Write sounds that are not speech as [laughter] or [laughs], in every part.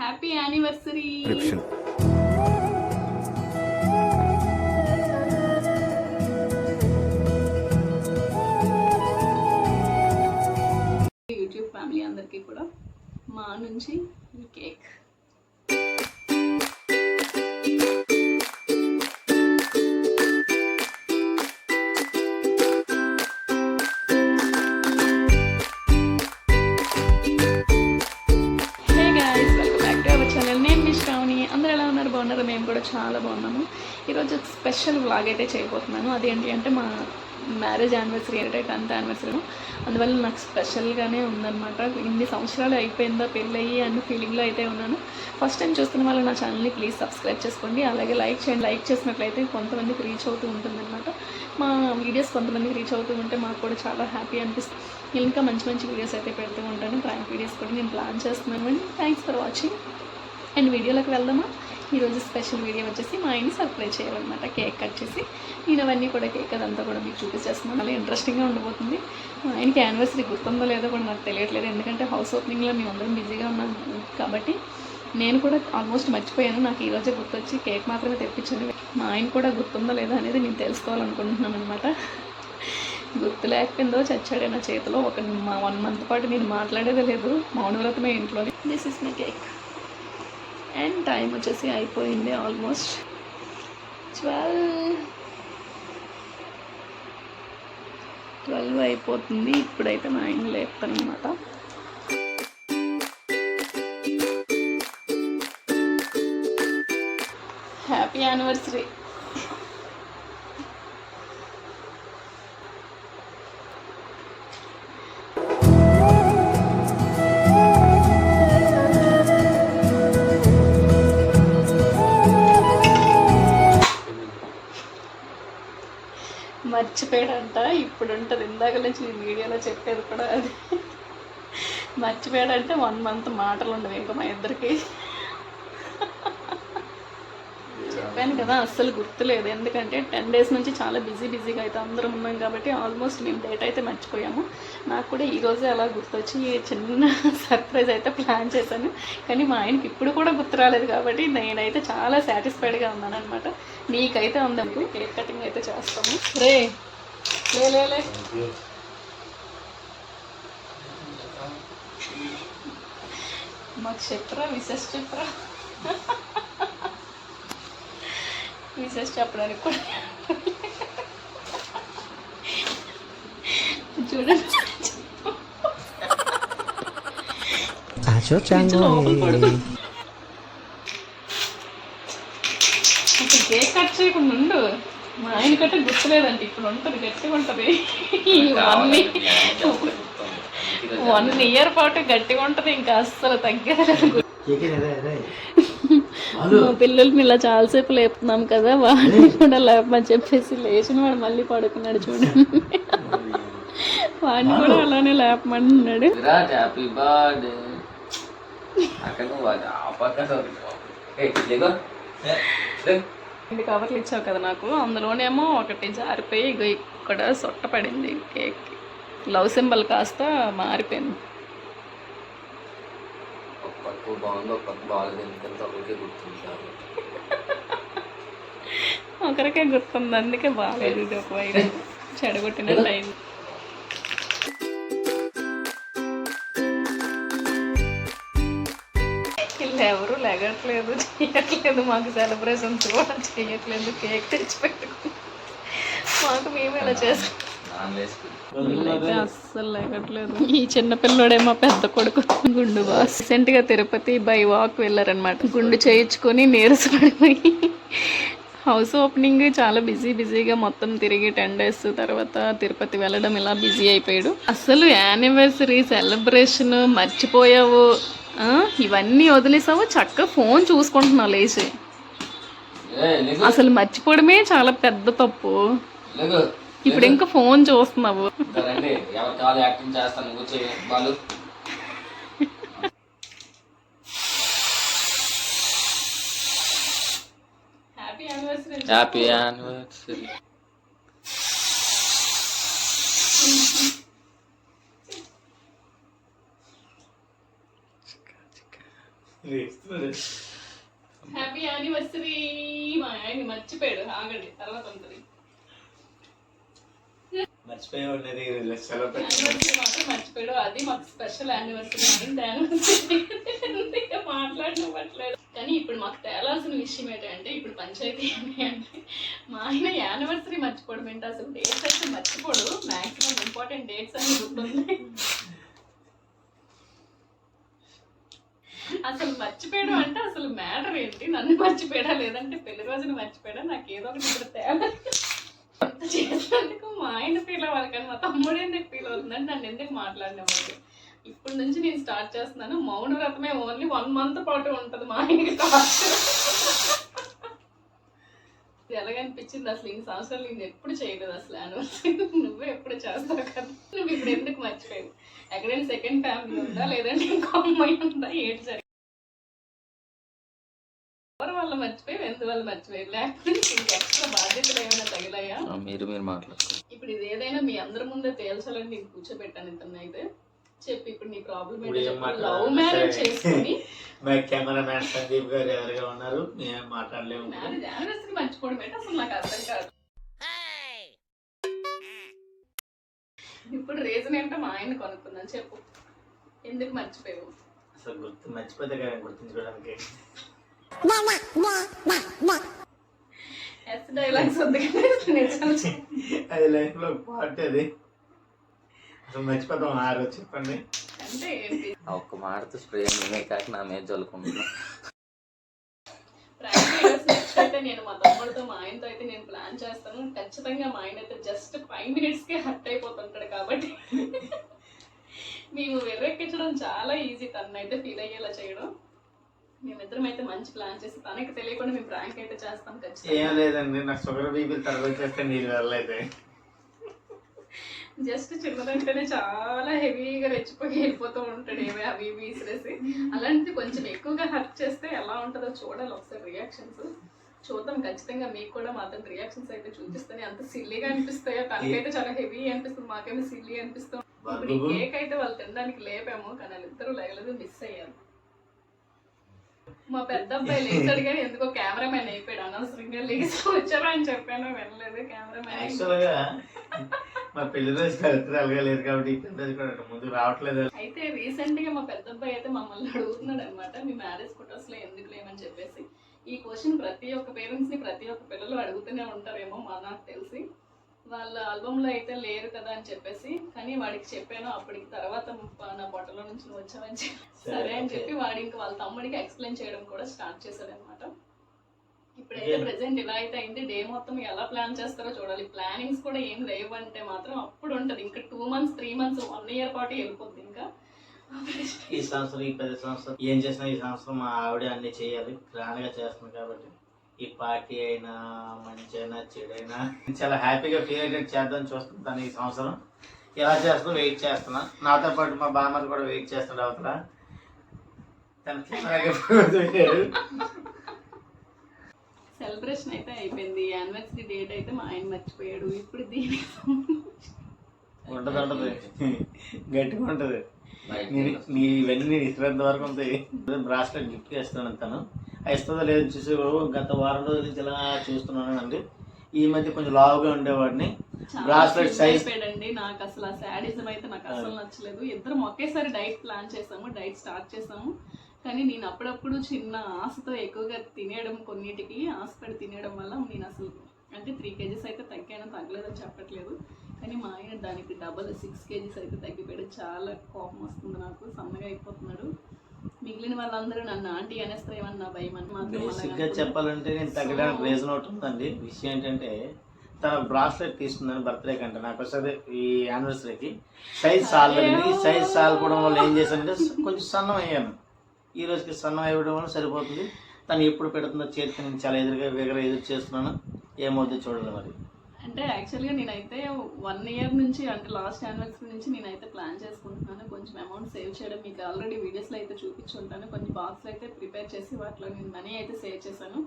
Happy anniversary YouTube family అందరికీ కూడా మా నుంచి ఈ కేక్. అందరూ బాగున్నారు మేము కూడా చాలా బాగున్నాము. ఈరోజు స్పెషల్ వ్లాగ్ అయితే చేయబోతున్నాను. అదేంటి అంటే మా మ్యారేజ్ యానివర్సరీ అంటే టెన్త్ యానివర్సరీ. అందువల్ల నాకు స్పెషల్గానే ఉందన్నమాట. ఇన్ని సంవత్సరాలు అయిపోయిందా పెళ్ళయ్యి అన్న ఫీలింగ్లో అయితే ఉన్నాను. ఫస్ట్ టైం చూస్తున్న వాళ్ళు నా ఛానల్ని ప్లీజ్ సబ్స్క్రైబ్ చేసుకోండి. అలాగే లైక్ చేయండి. లైక్ చేసినట్లయితే కొంతమందికి రీచ్ అవుతూ ఉంటుందన్నమాట. మా వీడియోస్ కొంతమందికి రీచ్ అవుతూ ఉంటే మాకు కూడా చాలా హ్యాపీ అనిపిస్తుంది. నేను ఇంకా మంచి మంచి వీడియోస్ అయితే పెడుతూ ఉంటాను. ప్రాంక్ వీడియోస్ కూడా నేను ప్లాన్ చేస్తున్నాను. అండి థ్యాంక్స్ ఫర్ వాచింగ్ అండ్ వీడియోలోకి వెళ్దామా? ఈరోజు స్పెషల్ వీడియో వచ్చేసి మా ఆయన్ని సర్ప్రైజ్ చేయాలన్నమాట. కేక్ కట్ చేసి నేను అవన్నీ కూడా కేక్ అదంతా కూడా మీకు చూపించేస్తున్నాను చాలా ఇంట్రెస్టింగ్గా ఉండబోతుంది మా ఆయనకి యానివర్సరీ గుర్తుందో లేదో కూడా నాకు తెలియట్లేదు. ఎందుకంటే హౌస్ ఓపెనింగ్లో మేము అందరం బిజీగా ఉన్నాం కాబట్టి నేను కూడా ఆల్మోస్ట్ మర్చిపోయాను. నాకు ఈరోజే గుర్తొచ్చి కేక్ మాత్రమే తెప్పించాను. మా ఆయన కూడా గుర్తుందో లేదో అనేది నేను తెలుసుకోవాలనుకుంటున్నాను అనమాట గుర్తు లేకపోయిందో చచ్చాడే నా చేతిలో ఒక వన్ మంత్ పాటు నేను మాట్లాడేదే లేదు. మౌనవ్రతమే ఇంట్లో this is my cake and time వచ్చేసి అయిపోయింది ఆల్మోస్ట్ ట్వెల్వ్ ట్వెల్వ్ అయిపోతుంది. ఇప్పుడైతే మా ఆయన లేపుతాను హ్యాపీ యానివర్సరీ మర్చిపోయాడంట. ఇప్పుడు ఉంటుంది ఇందాక నుంచి నేను వీడియోలో చెప్పేది కూడా అది. మర్చిపోయాడంటే వన్ మంత్ మాటలు ఉండవు ఇంకా మా ఇద్దరికి. చెప్పాను కదా అస్సలు గుర్తులేదు. ఎందుకంటే టెన్ డేస్ నుంచి చాలా బిజీ బిజీగా అయితే అందరం ఉన్నాం కాబట్టి ఆల్మోస్ట్ మేము డేట్ అయితే మర్చిపోయాము. నాకు కూడా ఈరోజే అలా గుర్తొచ్చి చిన్న [laughs] సర్ప్రైజ్ అయితే ప్లాన్ చేశాను. కానీ మా ఆయనకి ఇప్పుడు కూడా గుర్తు రాలేదు కాబట్టి నేనైతే చాలా సాటిస్ఫైడ్గా ఉన్నాను అనమాట నీకైతే ఉందండి కేక్ కటింగ్ అయితే చేస్తాము. రే లే లే లే. మాకు చెప్పరా విశేష చెప్పరా? [laughs] విశేష చెప్పడానికి కూడా చూడండి. కేక్ కట్ చేయకుండా ఉండు. మా ఆయన కట్ట గుర్తులేదండి. ఇప్పుడు ఉంటుంది గట్టిగా ఉంటుంది. వన్ వన్ ఇయర్ పాటు గట్టిగా ఉంటుంది ఇంకా అస్సలు తగ్గేది. మా పిల్లల్ని ఇలా చాలాసేపు లేపుతున్నాం కదా వాడిని కూడా లేపమని చెప్పేసి లేచిన వాడు మళ్ళీ పడుకున్నాడు చూడండి వాడిని కూడా అలానే లేపమంటున్నాడు హ్యాపీ బర్త్డే. రెండు కవర్లు ఇచ్చావు కదా నాకు. అందులోనేమో ఒకటి జారిపోయి ఇగో ఇక్కడ సొట్ట పడింది కేక్. లవ్ సింబల్ కాస్త మారిపోయింది. పక్క బాగుంది ఒక పక్క బాగాలేదు ఎందుకంటే ఒకరికే గుర్తుంటారు. ఒకరికే గుర్తుంది అందుకే బాగాలేదు ఇది ఒక వైపు. అయింది వీళ్ళు ఎవరు లెగట్లేదు చేయట్లేదు మాకు సెలబ్రేషన్స్ కూడా చేయట్లేదు కేక్ తెచ్చి పెట్టుకుని మాకు మేము ఇలా చేస్తాం అస్సలు లేకట్లేదు ఈ చిన్న పిల్లోడేమో పెద్ద కొడుకు. గుండు బాస్. రీసెంట్గా తిరుపతి బై వాక్ వెళ్ళారనమాట గుండు చేయించుకొని నీరసపడిపోయి హౌస్ ఓపెనింగ్ చాలా బిజీ బిజీగా మొత్తం తిరిగి టెన్ డేస్ తర్వాత తిరుపతి వెళ్ళడం ఇలా బిజీ అయిపోయాడు. అసలు యానివర్సరీ సెలబ్రేషన్ మర్చిపోయావు. ఆ, ఇవన్నీ వదిలేసావు? చక్కగా ఫోన్ చూసుకుంటున్నావు లేచి. అసలు మర్చిపోవడమే చాలా పెద్ద తప్పు. ఇప్పుడు ఇంకా ఫోన్ చూస్తున్నావు. రండి ఎవరి కాదు యాక్టింగ్ చేస్తాను Balu. Anniversary happy anniversary happy anniversary మా ఆయన మర్చిపోయాడు ఆగండి తర్వాత ఉంటుంది. మర్చిపోయి ఉన్నది సెలవు మర్చిపోయాడు. అది మాకు స్పెషల్ యానివర్సరీ అయింది మాట్లాడినట్లేదు కానీ ఇప్పుడు మాకు తేలాల్సిన విషయం ఏంటంటే ఇప్పుడు పంచాయతీ అంటే మా ఆయన యానివర్సరీ మర్చిపోవడం ఏంటి? అసలు డేట్స్ అయితే మర్చిపోడు. మాక్సిమం ఇంపార్టెంట్ డేట్స్ అని గుర్తుంది. అసలు మర్చిపోయాడు అంటే అసలు మ్యాటర్ ఏంటి? నన్ను మర్చిపోయాడా? లేదంటే పెళ్ళి రోజున మర్చిపోయాడా? నాకు ఏదో ఒకటి ఇప్పుడు తేడా ఎంత చేసినందుకు మా ఆయన ఫీల్ అవ్వాలి కానీ మా తమ్ముడు ఎందుకు ఫీల్ అవుతుందని నన్ను ఎందుకు మాట్లాడినవాడు? ఇప్పటి నుంచి నేను స్టార్ట్ చేస్తున్నాను. మౌన వ్రతమే ఓన్లీ వన్ మంత్ పాటు ఉంటుంది మా ఆయనకి ఇది ఎలాగనిపించింది అసలు? ఇన్ని సంవత్సరాలు నేను ఎప్పుడు చేయలేదు అసలు యానివర్సరీ నువ్వు ఎప్పుడు చేస్తావు కదా? నువ్వు ఇప్పుడు ఎందుకు మర్చిపోయావు? ఎక్కడైనా సెకండ్ ఫ్యామిలీ ఉందా? లేదంటే ఇంకో అమ్మాయి ఉందా? ఏంటి మర్చిపోయి ఎందు వల్ల మర్చిపోయి లేకపోతే ఇంక ఎక్స్ట్రా బాధ్యతలు ఏమైనా తగిలాయా? మీరు మీరు మాట్లాడుకోండి. ఇప్పుడు ఇది ఏదైనా మీ అందరి ముందే తేల్చాలని నేను కూర్చోబెట్టాను ఇతను అయితే. చెప్పి ఇప్పుడు నీ ప్రాబ్లం లవ్? మ్యారేజ్. చేసుకుని. మా కెమెరా మ్యాన్ సందీప్ గారు ఎవరుగా ఉన్నారు? మేము మాట్లాడలేము. మ్యారేజ్ యానివర్సరీ మర్చిపోవడం ఏంటి అసలు నాకు అర్థం కాదు. ఇప్పుడు రీజన్ ఏంటో మా ఆయన కొనుక్కుందని చెప్పు. ఎందుకు మర్చిపోయావు? అసలు గుర్తు మర్చిపోతే కదా గుర్తుంచుకోవడానికి ఎస్ డైలాగ్స్ చెప్పు. అది లైఫ్లో పార్ట్ అది. అసలు మర్చిపోతాం ఆ రోజు చెప్పండి. అంటే ఏంటి? ఆ ఒక్క మాటతో స్ప్రే నేనే కాక నా మీద చల్లుకుంటున్నా అయితే నేను మా తమ్ముడితో మా ఆయనతో అయితే నేను ప్లాన్ చేస్తాను. ఖచ్చితంగా మా ఆయన అయితే జస్ట్ ఫైవ్ మినిట్స్కే హర్ట్ అయిపోతుంటాడు కాబట్టి [laughs] మేము వెర్రెక్కించడం చాలా ఈజీ తనని అయితే ఫీల్ అయ్యేలా చేయడం. మేమిద్దరం అయితే మంచి ప్లాన్ చేసి తనకి తెలియకుండా మేము ప్రాంక్ అయితే చేస్తాం ఏం ఖచ్చితంగా లేదండి నాకు షుగర్ బీపీలు తర్వాత చేస్తే నీళ్ళు వెళ్ళలేదు. జస్ట్ చిన్నదంటేనే చాలా హెవీగా రెచ్చిపోయి వెళ్ళిపోతూ ఉంటాడు ఏవే అవి ఇవి విసిరేసి అలాంటిది కొంచెం ఎక్కువగా హర్ట్ చేస్తే ఎలా ఉంటుందో చూడాలి ఒకసారి రియాక్షన్స్ చూద్దాం ఖచ్చితంగా మీకు కూడా మాత్రం రియాక్షన్స్ అయితే చూపిస్తాను అంత సిల్లీగా అనిపిస్తాయో? తనకైతే చాలా హెవీ అనిపిస్తుంది మాకేమో సిల్లీ అనిపిస్తాం ఇప్పుడు ఈ కేక్ అయితే వాళ్ళు తినడానికి లేపాము కానీ వాళ్ళిద్దరూ లేగలేదు మిస్ అయ్యారు. మా పెద్ద అబ్బాయి [laughs] లేచాడు కానీ ఎందుకో కెమెరామెన్ అయిపోయాడు. అనవసరంగా లేచి వచ్చారా అని చెప్పాను. వెళ్ళలేదు కెమెరామెన్ యాక్చువల్గా మా పెళ్ళి రోజు లేదు కాబట్టి పెళ్ళి కూడా ముందు రావట్లేదు. అయితే రీసెంట్గా మా పెద్ద అబ్బాయి అయితే మమ్మల్ని అడుగుతున్నాడు అనమాట మీ మ్యారేజ్ ఫొటోస్లో ఎందుకు లేమని చెప్పేసి. ఈ క్వశ్చన్ ప్రతి ఒక్క పేరెంట్స్ని ప్రతి ఒక్క పిల్లలు అడుగుతూనే ఉంటారేమో మా నాకు తెలిసి. వాళ్ళ ఆల్బమ్లో అయితే లేరు కదా అని చెప్పేసి కానీ వాడికి చెప్పాను అప్పటికి తర్వాత నా పొట్టలో నుంచి చెప్పి. సరే అని చెప్పి వాడు ఇంకా వాళ్ళ తమ్ముడికి ఎక్స్ప్లెయిన్ చేయడం కూడా స్టార్ట్ చేశాడు అనమాట ఇప్పుడైతే. ప్రెసెంట్ ఇలా అయితే అయింది. డే మొత్తం ఎలా ప్లాన్ చేస్తారో చూడాలి. ప్లానింగ్స్ కూడా ఏం లేవు అంటే మాత్రం అప్పుడు ఉంటది. ఇంకా two months three months one year పాటు వెళ్ళిపోద్ది ఇంకా. ఈ సంవత్సరం ఈ పది సంవత్సరం ఏం చేసినా ఈ సంవత్సరం మా ఆవిడ అన్ని చేయాలి. గ్రాండ్గా చేస్తుంది కాబట్టి. ఈ పార్టీ అయినా మంచి అయినా చెడైనా చాలా హ్యాపీగా ఫీల్ అయ్యేటట్టు చేద్దాం చూస్తుంటాను ఈ సంవత్సరం. ఎలా చేస్తున్నా వెయిట్ చేస్తున్నా. నాతో పాటు మా బామ్మది కూడా వెయిట్ చేస్తున్నాడు అవతల. తన. సెలబ్రేషన్ అయితే అయిపోయింది. యానివర్సరీ డేట్ అయితే మా ఆయన మర్చిపోయాడు. ఇప్పుడు దీని ఉంటది ఉంటది. గట్టిగా ఉంటది. నీ ఇవన్నీ నేను ఇస్తున్నంత వరకు ఉంటాయి. బ్రాస్లెట్ గిఫ్ట్ చేస్తాను తను. ఇస్తుందో లేదో చూసి గత వారం రోజుల నుంచి ఇలా చూస్తున్నాను అండి ఈ మధ్య కొంచెం లావుగా ఉండేవాడిని. బ్రాస్లెట్ సైజ్ అయిపోయాడండి. నాకు అసలు ఆ శాడిజం అయితే నాకు అసలు నచ్చలేదు. ఇద్దరం ఒకేసారి డైట్ ప్లాన్ చేసాము డైట్ స్టార్ట్ చేసాము. కానీ నేను అప్పుడప్పుడు చిన్న ఆశతో ఎక్కువగా తినేయడం కొన్నిటికి ఆశపడి తినేయడం వల్ల నేను అసలు అంటే త్రీ కేజీస్ అయితే తగ్గాను తగ్గలేదని చెప్పట్లేదు. కానీ మా ఆయన దానికి డబల్ సిక్స్ కేజీస్ అయితే తగ్గిపోయాడు. చాలా కోపం వస్తుంది నాకు. సన్నగా అయిపోతున్నాడు. మిగిలిన వాళ్ళందరూ నన్ను ఆంటీ అనేస్తారేమని నా భయం అని మాత్రం అలాగ బేసిక్గా అనుకున్నాను. చెప్పాలంటే నేను తగ్గడానికి రీజన్ ఒకటి ఉందండి. విషయం ఏంటంటే తన బ్రాస్లెట్ తీసుకున్నాను బర్త్డే కంటే నాకు వస్తుంది ఈ యానివర్సరీకి సైజ్ చాలండి సైజ్ చాలకపోవడం వల్ల ఏం చేశానంటే కొంచెం సన్నం అయ్యాను. ఈ రోజుకి సన్నం అవ్వడం వల్ల సరిపోతుంది. తను ఎప్పుడు పెడుతుందో చేతికి నేను చాలా ఎదురుగా వేగర ఎదురు చేస్తున్నాను. ఏమవుతుందో చూడాలి మరి. అంటే యాక్చువల్గా నేనైతే వన్ ఇయర్ నుంచి అంటే లాస్ట్ యానివర్సరీ నుంచి నేనైతే ప్లాన్ చేసుకుంటున్నాను. కొంచెం అమౌంట్ సేవ్ చేయడం. మీకు ఆల్రెడీ వీడియోస్లో అయితే చూపించుంటాను. కొన్ని బాక్స్లు అయితే ప్రిపేర్ చేసి వాటిలో నేను మనీ అయితే సేవ్ చేశాను.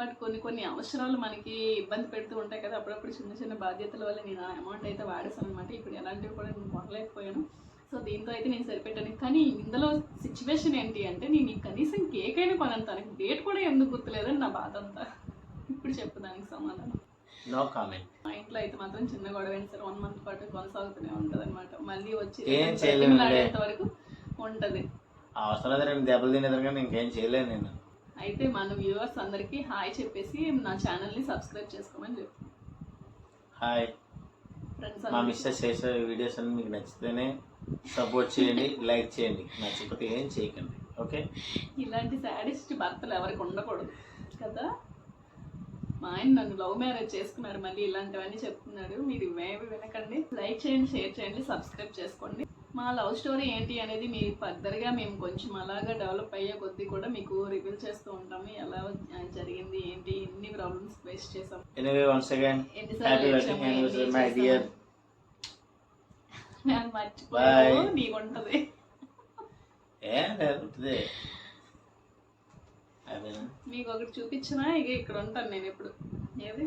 బట్ కొన్ని కొన్ని అవసరాలు మనకి ఇబ్బంది పెడుతూ ఉంటాయి కదా అప్పుడప్పుడు చిన్న చిన్న బాధ్యతల వల్ల నేను ఆ అమౌంట్ అయితే వాడేసాను అనమాట ఇప్పుడు ఎలాంటివి కూడా నేను మొదలైపోయాను సో దీంతో అయితే నేను సరిపెట్టాను. కానీ ఇందులో సిచ్యువేషన్ ఏంటి అంటే నేను కనీసం కేక్ అయినా కొనను తనకి డేట్ కూడా ఎందుకు గుర్తులేదని నా బాధ అంతా. ఇప్పుడు చెప్పు దానికి సమాధానం. నో కామెంట్ మా ఇంట్లో అయితే మాత్రం చిన్న గొడవ సరే వన్ మంత్ పాటు కొనసాగుతూనే ఉంటుంది అనమాట మళ్ళీ వచ్చి ఏం. బ్రతిమలాడేంత వరకు ఉంటుంది. అవసరం లేదు రెండు దెబ్బలు తినేదారు కానీ ఇంకేం చేయలేను నేను. అయితే మన వ్యూవర్స్ అందరికీ హాయ్ చెప్పేసి నా ఛానల్ని సబ్స్క్రైబ్ చేసుకోమని చెప్పు. హాయ్ ఫ్రెండ్స్ మా మిస్సెస్ చేసే వీడియోస్ అన్ని మీకు నచ్చితేనే సపోర్ట్ చేయండి లైక్ చేయండి. నచ్చకపోతే ఏం చేయకండి. ఓకే ఇలాంటి సాడిస్ట్ భర్తలు ఎవరికి ఉండకూడదు. కదా? మా ఆయన నన్ను లవ్ మ్యారేజ్ చేసుకున్నాడు మళ్ళీ ఇలాంటివన్నీ చెప్తున్నాడు. మీరు ఇవేవి వినకండి. లైక్ చేయండి షేర్ చేయండి సబ్స్క్రైబ్ చేసుకోండి. మా లవ్ స్టోరీ ఏంటి అనేది మీరు ఫర్దర్గా మేము కొంచెం అలాగా డెవలప్ అయ్యే కొద్దీ కూడా మీకు రివీల్ చేస్తూ ఉంటాము. ఎలా జరిగింది ఏంటి ఎన్ని ప్రాబ్లమ్స్ ఫేస్ చేసాం ఎనీవే వన్స్ అగైన్ ఎన్నిసార్లు మై. డియర్ నేను మర్చిపోయాను. నీకుంటది. ఏం మీకు ఒకటి చూపించినా ఇక ఇక్కడ ఉంటాను నేను ఇప్పుడు ఏది?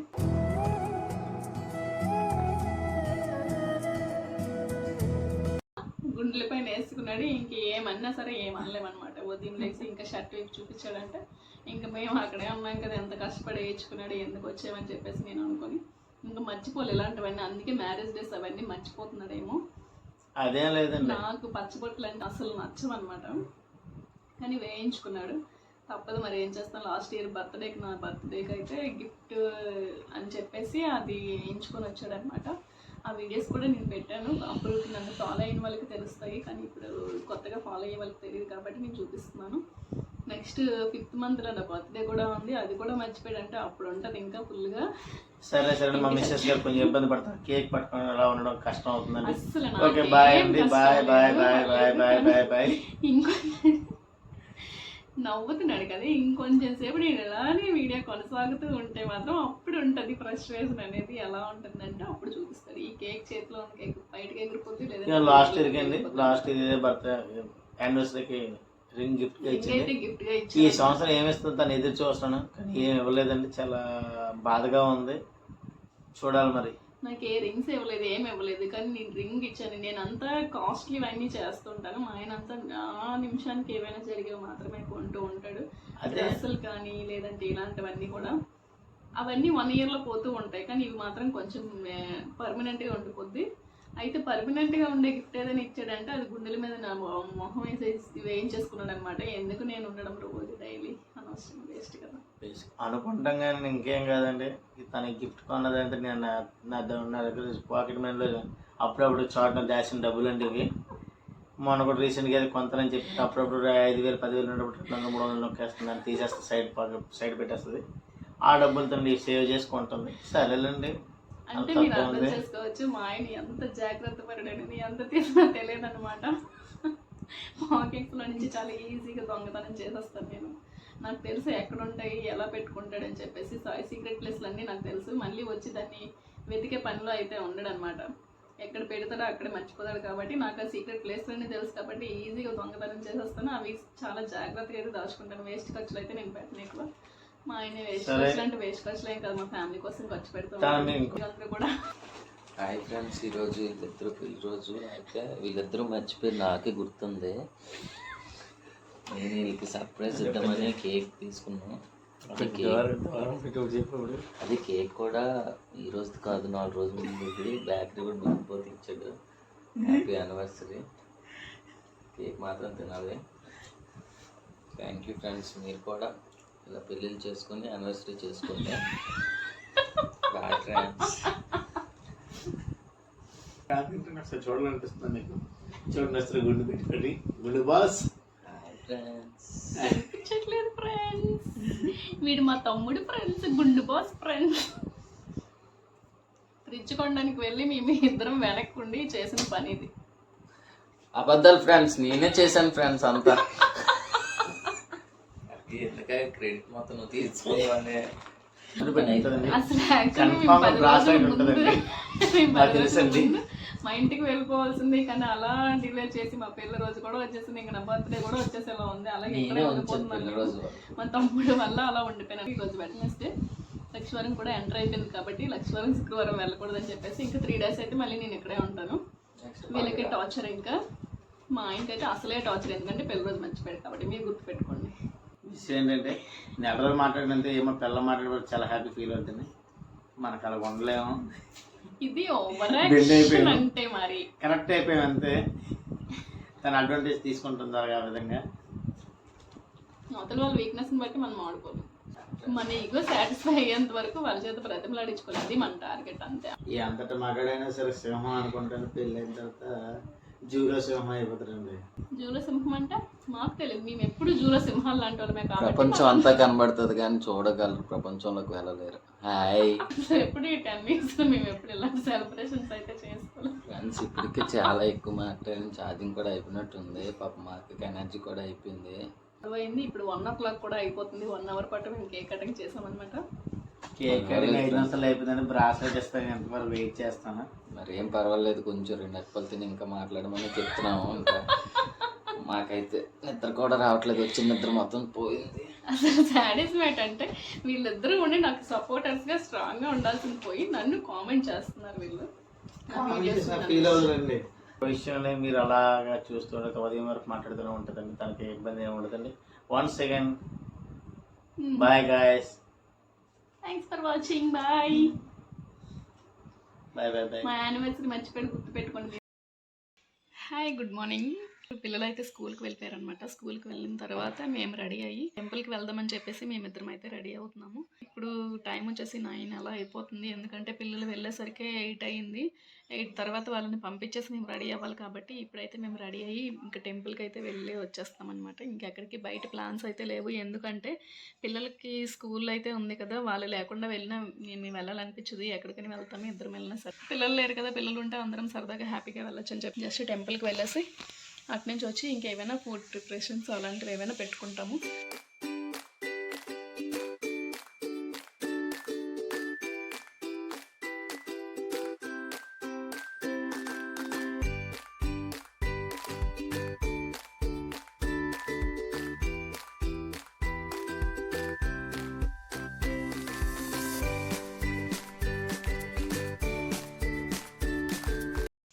గుండెల పైన వేసుకున్నాడు ఇంక ఏమన్నా సరే ఏమనలేమన్నమాట ఉదయం లేచి ఇంకా షర్ట్ వైపు చూపించాడంటే. ఇంకా మేము అక్కడే ఉన్నాం కదా ఎంత కష్టపడి వేయించుకున్నాడు ఎందుకు వచ్చామని చెప్పేసి నేను అనుకొని. ఇంకా మర్చిపోలే ఇలాంటివన్నీ. అందుకే మ్యారేజ్ డేస్ అవన్నీ మర్చిపోతున్నాడేమో అదేం లేదండి. నాకు పచ్చబొట్లు అంటే అసలు నచ్చమన్నమాట కానీ వేయించుకున్నాడు. తప్పదు మరి ఏం చేస్తాను లాస్ట్ ఇయర్ బర్త్డేకి నా బర్త్డేకి అయితే గిఫ్ట్ అని చెప్పేసి అది వేయించుకొని వచ్చాడనమాట. ఆ వీడియోస్ కూడా నేను పెట్టాను. అప్పుడు నన్ను ఫాలో అయిన వాళ్ళకి తెలుస్తాయి కానీ ఇప్పుడు కొత్తగా ఫాలో అయ్యే వాళ్ళకి తెలియదు కాబట్టి నేను చూపిస్తున్నాను. నెక్స్ట్ ఫిఫ్త్ మంత్లో నా బర్త్డే కూడా ఉంది. అది కూడా మర్చిపోయాడంటే అప్పుడు ఉంటుంది ఇంకా ఫుల్గా. సరే సరే మా మిస్సెస్ గారు కొంచెం ఇబ్బంది పడతారు. కేక్ పట్టుకొని అలా ఉండడం కష్టం అవుతుందండి. ఓకే బాయ్ అండి. Bye bye. Bye bye bye bye bye. ఇంకొంచెం నవ్వుతున్నాడు కదా ఇంకొంచెం సేపు నేను ఎలానే వీడియో కొనసాగుతూ ఉంటే మాత్రం అప్పుడు ఉంటుంది ఫ్రస్ట్రేషన్ అనేది ఎలా ఉంటుందంటే అప్పుడు చూపిస్తాడు ఈ కేక్ చేతిలో ఉన్న కేక్ బయటకి ఎగిరిపోతుంది ఇక లాస్ట్ ఇయర్కి అండి లాస్ట్ ఇయర్ బర్త్డే యానివర్సరీకి రింగ్ గిఫ్ట్గా ఇచ్చింది. ఈ సంవత్సరం ఏమిస్తుంది తను ఎదురు చూస్తున్నాను కానీ ఏం ఇవ్వలేదండి చాలా బాధగా ఉంది. చూడాలి మరి. నాకు ఏ రింగ్స్ ఇవ్వలేదు ఏం ఇవ్వలేదు. కానీ నేను రింగ్ ఇచ్చాను. నేను అంతా కాస్ట్లీ అన్నీ చేస్తుంటాను. మా ఆయన అంతా ఆ నిమిషానికి ఏవైనా జరిగేవి మాత్రమే కొంటూ ఉంటాడు. డ్రెస్సులు కానీ లేదంటే ఇలాంటివన్నీ కూడా అవన్నీ వన్ ఇయర్లో పోతూ ఉంటాయి. కానీ ఇవి మాత్రం కొంచెం పర్మనెంట్గా ఉండిపోద్ది. అయితే పర్మనెంట్గా ఉండే గిఫ్ట్ ఏదైనా ఇచ్చాడంటే అది గుండెల మీద నా మొహం వేసేసి వేయించేసుకున్నాడు అనమాట ఎందుకు నేను ఉండడం రోజు డైలీ అనవసరం అనుకుంటాం కానీ ఇంకేం కాదండి. తనకి గిఫ్ట్ కొన్నదంటే నేను నా- నా దగ్గర పాకెట్ మనీలో అప్పుడప్పుడు చోట దాచిన డబ్బులు అండి ఇవి. మొన్న కూడా రీసెంట్గా అది కొంతనని చెప్పి అప్పుడప్పుడు ఐదు వేలు పదివేలు ఉన్నప్పుడు రెండు మూడు వందలు నొక్కేస్తుంది తీసేస్తే సైడ్ పాకెట్ సైడ్ పెట్టేస్తుంది. ఆ డబ్బులతో సేవ్ చేసుకుంటుంది సరేలేండి. అంటే మీరు అర్థం. చేసుకోవచ్చు మా ఆయన ఎంత జాగ్రత్త పడడని ఎంత తీసినా తెలియదు అనమాట పాకెట్స్లో [laughs] నుంచి చాలా ఈజీగా దొంగతనం చేసేస్తాను నేను. నాకు తెలుసు ఎక్కడ ఉంటాయి ఎలా పెట్టుకుంటాడని చెప్పేసి సీక్రెట్ ప్లేస్లు అన్నీ నాకు తెలుసు. మళ్ళీ వచ్చి దాన్ని వెతికే పనిలో అయితే ఉండడనమాట. ఎక్కడ పెడతాడో అక్కడే మర్చిపోతాడు కాబట్టి నాకు ఆ సీక్రెట్ ప్లేస్లన్నీ తెలుసు కాబట్టి ఈజీగా దొంగతనం చేసేస్తాను. అవి చాలా జాగ్రత్తగా అయితే దాచుకుంటాను. వేస్ట్ ఖర్చులు అయితే నేను పెట్టను ఎక్కువ. మా ఆయన వేస్ట్. ఖర్చులు అంటే వేస్ట్ ఖర్చులు ఏం కాదు. మా ఫ్యామిలీ కోసం ఖర్చు పెడతాం దాన్ని ఇంకో- వీళ్ళందరూ కూడా. హాయ్ ఫ్రెండ్స్ ఈరోజు వీళ్ళిద్దరు పెళ్ళిరోజు అయితే వీళ్ళిద్దరూ మర్చిపోయి నాకే గుర్తుంది. నేను వీళ్ళకి సర్ప్రైజ్ ఇద్దామని కేక్ తీసుకున్నాను. అది కేక్ అది కేక్ కూడా ఈ రోజు కాదు నాలుగు రోజుల ముందు బేకరీ కూడా బిగిపోతే ఇచ్చాడు. హ్యాపీ యానివర్సరీ కేక్ మాత్రం తినాలి. థ్యాంక్ యూ ఫ్రెండ్స్ మీరు కూడా ఇలా పెళ్ళిళ్ళు చేసుకొని యానివర్సరీ చేసుకోండి బాయ్ ఫ్రెండ్స్ ఒకసారి చూడాలనిపిస్తుంది మీకు. చూడండి గుండు పెట్టుకోండి గుండు బాస్. ఫ్రెండ్స్ అనిపించట్లేదు ఫ్రెండ్స్ వీడు మా తమ్ముడు ఫ్రెండ్స్ గుండు బాస్ ఫ్రెండ్స్ ఫ్రిడ్జ్ కొనడానికి వెళ్ళి మేము ఇద్దరం వెనక్కుండి చేసిన పని ఇది అబద్ధాలు ఫ్రెండ్స్ నేనే చేశాను ఫ్రెండ్స్ అంతా. ఎందుకే క్రెడిట్ మొత్తం నువ్వు తీసుకోవాలని. అసలు Confirm మేము పది రోజుల అయి ముందు- ఉంటుందండి. మేము నాకు పది రోజుల తెలుసండి. ముందు మా ఇంటికి వెళ్ళిపోవాల్సింది కానీ అలా డిలే చేసి మా పిల్ల రోజు కూడా వచ్చేసింది. ఇంకా నా బర్త్డే కూడా వచ్చేసేలా ఉంది. అలాగే ఇక్కడే ఉండిపోతున్నాను మా తమ్ముడు వల్ల అలా ఉండిపోయినాను ఈరోజు వెడ్నెస్డే లక్ష్మీవారం కూడా ఎంటర్ అయిపోయింది కాబట్టి లక్ష్మీవారం శుక్రవారం వెళ్ళకూడదని చెప్పేసి ఇంకా త్రీ డేస్ అయితే మళ్ళీ నేను ఇక్కడే ఉంటాను. వీళ్ళకి టార్చర్ ఇంకా. మా ఆయనకి అయితే అసలే టార్చర్ ఎందుకంటే పెళ్ళి రోజు మర్చిపోయాడు కాబట్టి మీరు గుర్తుపెట్టుకోండి. విషయం ఏంటంటే నెల రోజులు మాట్లాడినంతే ఏమో పిల్ల మాట్లాడే చాలా హ్యాపీ ఫీల్ అవుతుంది మనకు అలా ఉండలేము. ఇది ఓవర్. [laughs] అంటే మరి. కరెక్ట్ అయిపోయాం అంతే. తన అడ్వాంటేజ్ తీసుకుంటుంది ఆ విధంగా. అవతల వాళ్ళ వీక్నెస్ని బట్టి మనం ఆడుకోవాలి. మన ఈగో సాటిస్ఫై అయ్యేంత వరకు వాళ్ళ చేత ప్రతిమలాడించుకోవాలి అది మన టార్గెట్ అంతే. ఈ అంతటా మాట్లాడైనా సరే సింహం అనుకుంటాను పెళ్ళి అయిన తర్వాత జూలో సింహం అయిపోతారండి జూల సింహం అంటే మాకు తెలియదు. మేము ఎప్పుడు జూల సింహాలు లాంటి వాళ్ళమే కాబట్టి ప్రపంచం అంతా కనబడుతుంది కానీ చూడగలరు. ప్రపంచంలోకి వెళ్ళలేరు. హాయ్. ఎప్పుడు ఈ టెన్ వీక్స్ మేము ఎప్పుడు ఇలాంటి సెలబ్రేషన్స్ అయితే చేసుకోవాలి ఫ్రెండ్స్ ఇప్పటికే చాలా ఎక్కువ మాట్లాడిన ఛార్జింగ్ కూడా అయిపోయినట్టుంది. పాప మా అక్కకి ఎనర్జీ కూడా అయిపోయింది. అయింది ఇప్పుడు వన్ ఓ క్లాక్ కూడా అయిపోతుంది. వన్ అవర్ పాటు మేము కేక్ కటింగ్ చేసామన్నమాట. కేక్ కటింగ్ ఐదు నిమిషాలు బ్రాస్లెట్ ఇస్తాను. ఎంతవరకు వెయిట్ చేస్తాను? మరి ఏం పర్వాలేదు కొంచెం రెండు అప్పలు తిని ఇంకా మాట్లాడమని చెప్తున్నాము ఇంకా. మాకైతే నిద్ర కూడా రావట్లేదు. వచ్చిన నిద్ర మొత్తం పోయింది. అసలు సాటిస్ఫైడ్ అంటే వీళ్ళిద్దరూ ఉండి నాకు సపోర్టర్స్గా స్ట్రాంగ్గా ఉండాల్సింది పోయి నన్ను కామెంట్ చేస్తున్నారు వీళ్ళు. ఫీల్ అవుతుందండి. విషయంలో మీరు అలాగా చూస్తుండే ఉదయం వరకు మాట్లాడుతూనే ఉంటుందండి. తనకి ఇబ్బంది ఏమి ఉండదండి. One second Hmm. Bye guys thanks for watching bye bye bye bye మా యానివర్సరీ మర్చిపోయి గుర్తు పెట్టుకోండి హాయ్ గుడ్ మార్నింగ్ పిల్లలు అయితే స్కూల్కి వెళ్ళిపోయారనమాట స్కూల్కి వెళ్ళిన తర్వాత మేము రెడీ అయ్యి టెంపుల్కి వెళ్దామని చెప్పేసి మేమిద్దరం అయితే రెడీ అవుతున్నాము. ఇప్పుడు టైం వచ్చేసి నైన్ అలా అయిపోతుంది. ఎందుకంటే పిల్లలు వెళ్ళేసరికి ఎయిట్ అయ్యింది ఎయిట్ తర్వాత వాళ్ళని పంపించేసి మేము రెడీ అవ్వాలి కాబట్టి ఇప్పుడైతే మేము రెడీ అయ్యి ఇంకా టెంపుల్కి అయితే వెళ్ళి వచ్చేస్తామన్నమాట ఇంకెక్కడికి బయట ప్లాన్స్ అయితే లేవు. ఎందుకంటే పిల్లలకి స్కూల్ అయితే ఉంది కదా వాళ్ళు లేకుండా వెళ్ళినా మేము వెళ్ళాలనిపించదు. ఎక్కడికైనా వెళ్తాము ఇద్దరం వెళ్ళినా సరే. పిల్లలు లేరు కదా పిల్లలు ఉంటే అందరం సరదాగా హ్యాపీగా వెళ్ళొచ్చు అని చెప్పి జస్ట్ టెంపుల్కి వెళ్ళేసి అటు నుంచి వచ్చి ఇంకేమైనా ఫుడ్ ప్రిపరేషన్స్ అలాంటివి ఏమైనా పెట్టుకుంటాము.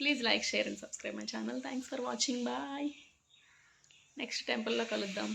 Please like share and subscribe my channel. Thanks for watching bye next టెంపుల్లో కలుద్దాం.